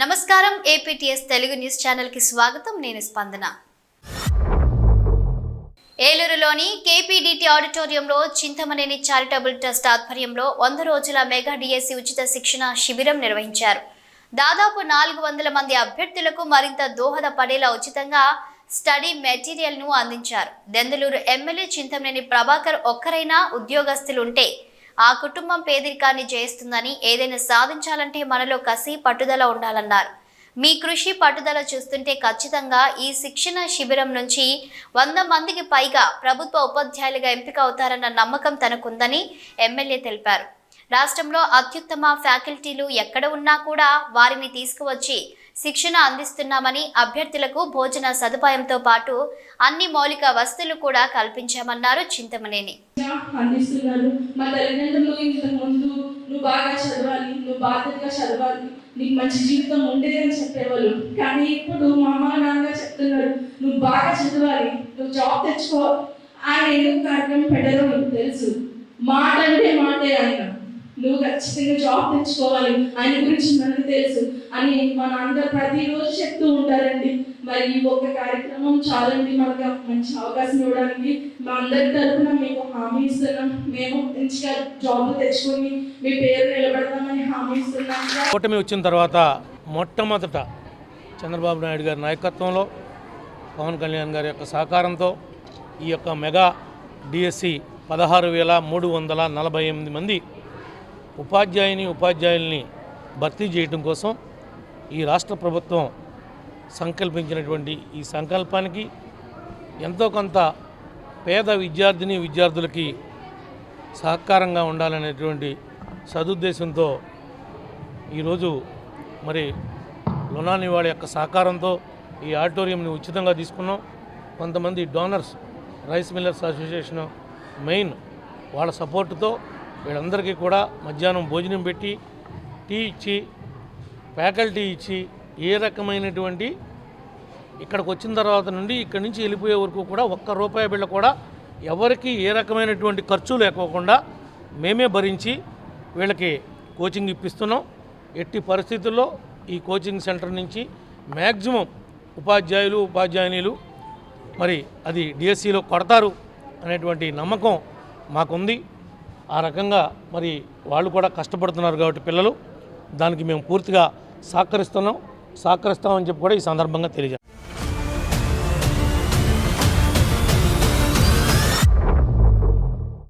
నమస్కారం APTS Telugu news ఛానల్కి స్వాగతం. నేను స్పందన. ఏలూరులోని కేపీడీటీ ఆడిటోరియంలో చింతమనేని చారిటబుల్ ట్రస్ట్ ఆధ్వర్యంలో వంద రోజుల మెగా డిఎస్సి ఉచిత శిక్షణ శిబిరం నిర్వహించారు. దాదాపు నాలుగు వందల మంది అభ్యర్థులకు మరింత దోహదపడేలా ఉచితంగా స్టడీ మెటీరియల్ను అందించారు. దెందులూరు ఎమ్మెల్యే చింతమనేని ప్రభాకర్ ఒక్కరైనా ఉద్యోగస్తులుంటే ఆ కుటుంబం పేదరికాన్ని జయిస్తుందని ఏదైనా సాధించాలంటే మనలో కసి పట్టుదల ఉండాలన్నారు. మీ కృషి పట్టుదల చూస్తుంటే ఖచ్చితంగా ఈ శిక్షణ శిబిరం నుంచి వంద మందికి పైగా ప్రభుత్వ ఉపాధ్యాయులుగా ఎంపిక అవుతారన్న నమ్మకం తనకుందని ఎమ్మెల్యే తెలిపారు. రాష్ట్రంలో అత్యుత్తమ ఫ్యాకల్టీలు ఎక్కడ ఉన్నా కూడా వారిని తీసుకువచ్చి శిక్షణ అందిస్తున్నామని అభ్యర్థులకు భోజన సదుపాయంతో పాటు అన్ని మౌలిక వస్తువులు కూడా కల్పించామన్నారు చింతమనేని. అందిస్తున్నారు మా తల్లిదండ్రులు ఇంతకు ముందు నువ్వు బాగా చదవాలి నువ్వు బాధ్యతగా చదవాలి నీకు మంచి జీవితం ఉండేదని చెప్పేవాళ్ళు. కానీ ఇప్పుడు మా అమ్మ నాన్న చెప్తున్నారు నువ్వు బాగా చదవాలి నువ్వు జాబ్ తెచ్చుకో. ఆయన ఎందుకు కార్యక్రమం పెట్టారో నీకు తెలుసు. మాట అంటే మాటే ఆయన. నువ్వు ఖచ్చితంగా జాబ్ తెచ్చుకోవాలి. ఆయన గురించి మనకు తెలుసు. అని మన అందరు ప్రతిరోజు చెప్తూ ఉంటారండి. మరి ఈ ఒక్క కార్యక్రమం చాలండి. మనకు మంచి అవకాశం ఇవ్వడానికి మా అందరి తరఫున మీకు హామీ ఇస్తున్నాం. మేము మంచిగా జాబ్ తెచ్చుకొని మీ పేరు నిలబడతామని హామీ ఇస్తున్నాం. కూటమి వచ్చిన తర్వాత మొట్టమొదట చంద్రబాబు నాయుడు గారి నాయకత్వంలో పవన్ కళ్యాణ్ గారి యొక్క సహకారంతో ఈ యొక్క మెగా డిఎస్సి పదహారు వేల మూడు వందల నలభై ఎనిమిది మంది ఉపాధ్యాయుని ఉపాధ్యాయుల్ని భర్తీ చేయడం కోసం ఈ రాష్ట్ర ప్రభుత్వం సంకల్పించినటువంటి ఈ సంకల్పానికి ఎంతో కొంత పేద విద్యార్థిని విద్యార్థులకి సహకారంగా ఉండాలనేటువంటి సదుద్దేశంతో ఈరోజు మరి లునాని వాళ్ళ యొక్క సహకారంతో ఈ ఆడిటోరియంని ఉచితంగా తీసుకున్నాం. కొంతమంది donors rice millers association main వాళ్ళ సపోర్టుతో వీళ్ళందరికీ కూడా మధ్యాహ్నం భోజనం పెట్టి టీ ఇచ్చి ఫ్యాకల్టీ ఇచ్చి ఏ రకమైనటువంటి ఇక్కడికి వచ్చిన తర్వాత నుండి ఇక్కడి నుంచి వెళ్ళిపోయే వరకు కూడా ఒక్క రూపాయి బిళ్ళ కూడా ఎవరికి ఏ రకమైనటువంటి ఖర్చు లేకోకుండా మేమే భరించి వీళ్ళకి కోచింగ్ ఇప్పిస్తున్నాం. ఎట్టి పరిస్థితుల్లో ఈ కోచింగ్ సెంటర్ నుంచి మ్యాక్సిమం ఉపాధ్యాయులు ఉపాధ్యాయునిలు మరి అది డిఎస్సిలో కొడతారు అనేటువంటి నమ్మకం మాకుంది. ఆ రకంగా మరి వాళ్ళు కూడా కష్టపడుతున్నారు కాబట్టి పిల్లలు దానికి మేము పూర్తిగా సహకరిస్తున్నాం. సహకరిస్తామని చెప్పి కూడా ఈ సందర్భంగా తెలియజేస్తాం